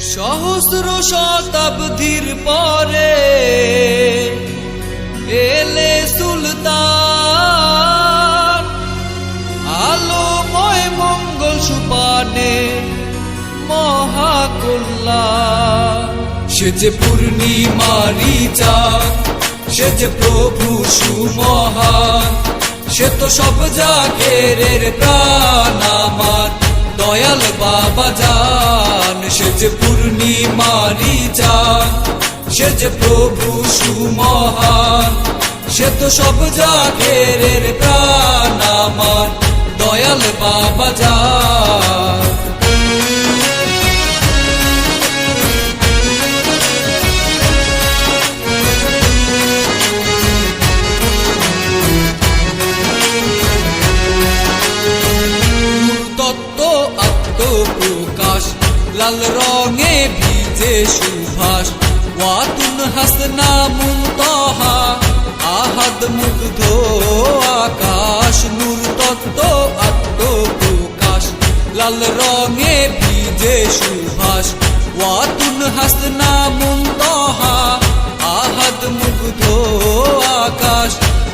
সহস্র শতাব্দীর পরে এলে সুলতান। আলোময় মঙ্গল সুপানে মহাকল্যাণ। সে যে পূর্ণিমারি চাঁদ, সে যে প্রভু সুমহান, সে তো সব জাগের প্রাণ আমার। দয়াল বাবা জান সে যে পূর্ণিমারি চান সে যে প্রভু সুমহান। সে তো সব জাগের প্রাণ, আমার দয়াল বাবা জান লাল রঙে ভিজে সুভাষ, ওয়াতুন হাসনা মুনতাহা, আহাদ মুগ্ধ আকাশ, নূর তত্ত্ব আত্মপ্রকাশ। লাল রঙে ভিজে সুভাষ, ওয়াতুন হাসনা মুনতাহা, আহাদ মুগ্ধ আকাশ।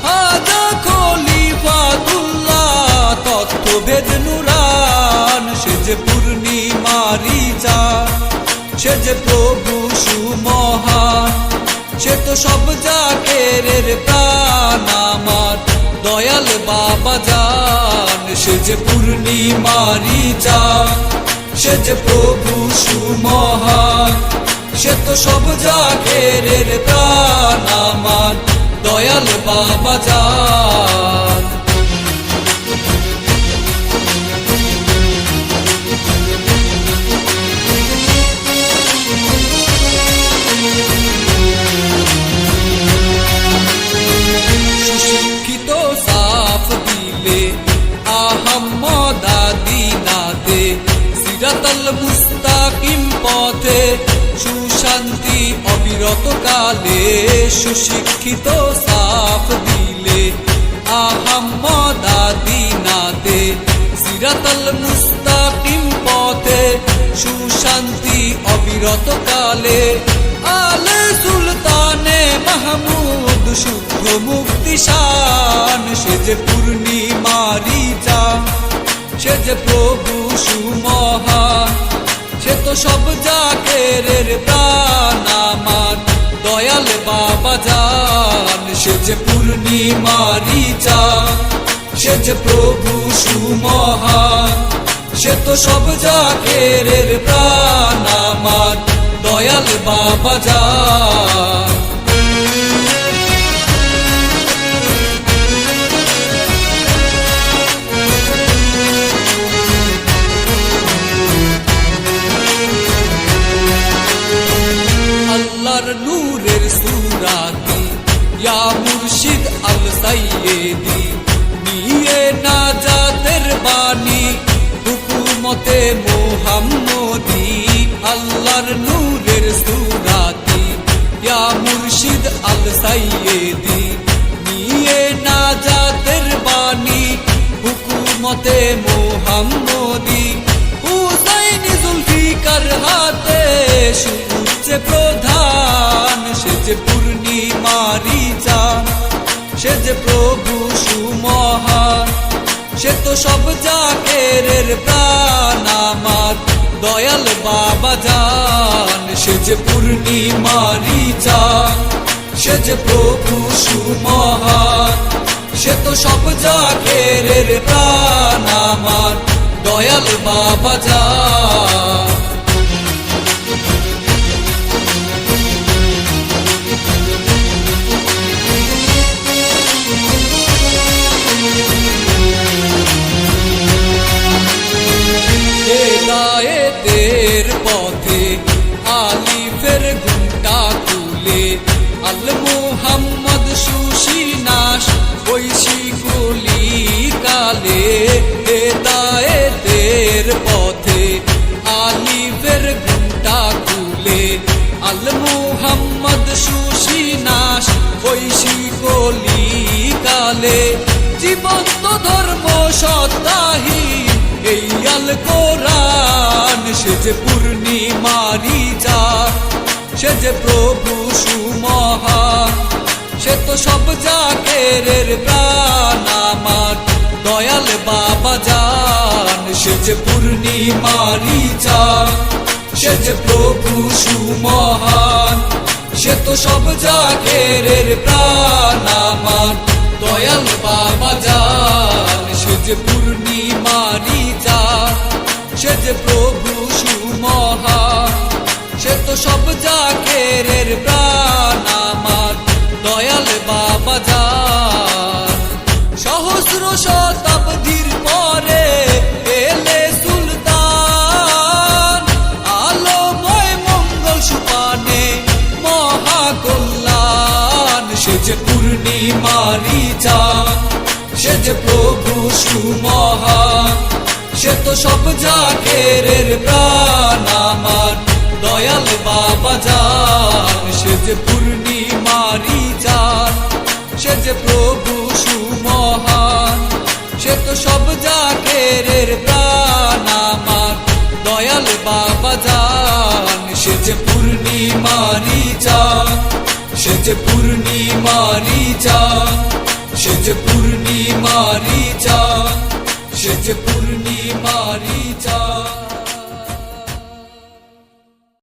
হাজা খলিফাতুল্লাহ তত্ত্বভেদ নুরান সে সে যে প্রভু সুমহান, সে তো সব জাকের প্রাণ আমার। দয়াল বাবা জান, সে যে পূর্ণিমারি চান সে যে প্রভু সুমহান, সে তো সব জাকের প্রাণ আমার। দয়াল বাবা জান। পথে সুশান্তি অবিরত কালে সুশিক্ষিত সাফ দিলে। আহম্মদাদিনাতে সিরাতাল মুস্তাকিম পথে সুশান্তি অবিরত কালে। আলে সুলতানে মাহমুদ শুদ্ধ মুক্তি শান, সে যে পূর্ণিমারি চান সে যে প্রভু সুমহান সে তো সব জাকেরের প্রাণ আমার। দয়াল বাবা জান, সে যে পূর্ণিমারি চান সে যে প্রভু সুমহান। সে তো সব জাকেরের প্রাণ আমার। দয়াল বাবা জান হুকুমতে মোহাম্মদি, আল্লাহর নূরের সুরাতি। ইয়া মুর্শিদ আল সাইয়েদি, নিয়ে না জাতের বাণী। হুকুমতে মোহাম্মদি, হুসাইন জুলফিকার হাতে সুউচ্চে প্রধান। সে যে পূর্ণিমারি চান সে যে প্রভু সুমহান। সে তো সব জাকের প্রাণ আমার। দয়াল বাবা জান, সে যে পূর্ণিমারি চান সে যে প্রভু সুমহান। সে তো সব জাকের প্রাণ আমার। দয়াল বাবা জান। হেদায়েতের পথে আলিফের ঘুমটা তুলে আল মুহাম্মদ সুশিনাশ ঐশী কলি কালে হেদায়েতের পথে আলিফের ঘুমটা তুলে আল মুহাম্মদ সুশিনাশ ঐশী কলি কালে জীবন্ত ধর্ম সত্তাহীন। এই আল কোরআন, সে যে পূর্ণিমারি যা, সে যে প্রভু সুমহান সে তো সব জাকেরের প্রাণ দয়াল বাবা জান, সে যে পূর্ণিমারি চান সে যে প্রভু সুমহান, সে তো সব জাকেরের প্রাণ দয়াল বাবা জান, সে যে পূর্ণিমারি সে যে প্রভু সুমহান সে তো সব জাকেরের প্রাণ আমার। দয়াল বাবা যান সহস্র শতাব্দীর পরে এলে সুলতান। আলোময় মঙ্গল সুপানে মহাকল্যাণ সে যে পূর্ণিমারি চান সে যে প্রভু সুমহান সে তো সব জাকেরের প্রাণ আমার। দয়াল বাবা যান, সে যে পূর্ণিমারি যান, সে যে প্রভু সুমহান। সে তো সব জাকেরের প্রাণ আমার। দয়াল বাবা যান, সে যে পূর্ণিমারি যান, সে যে পূর্ণিমারি যান, সে যে পূর্ণিমারি যান। সে যে পূর্ণিমারি চান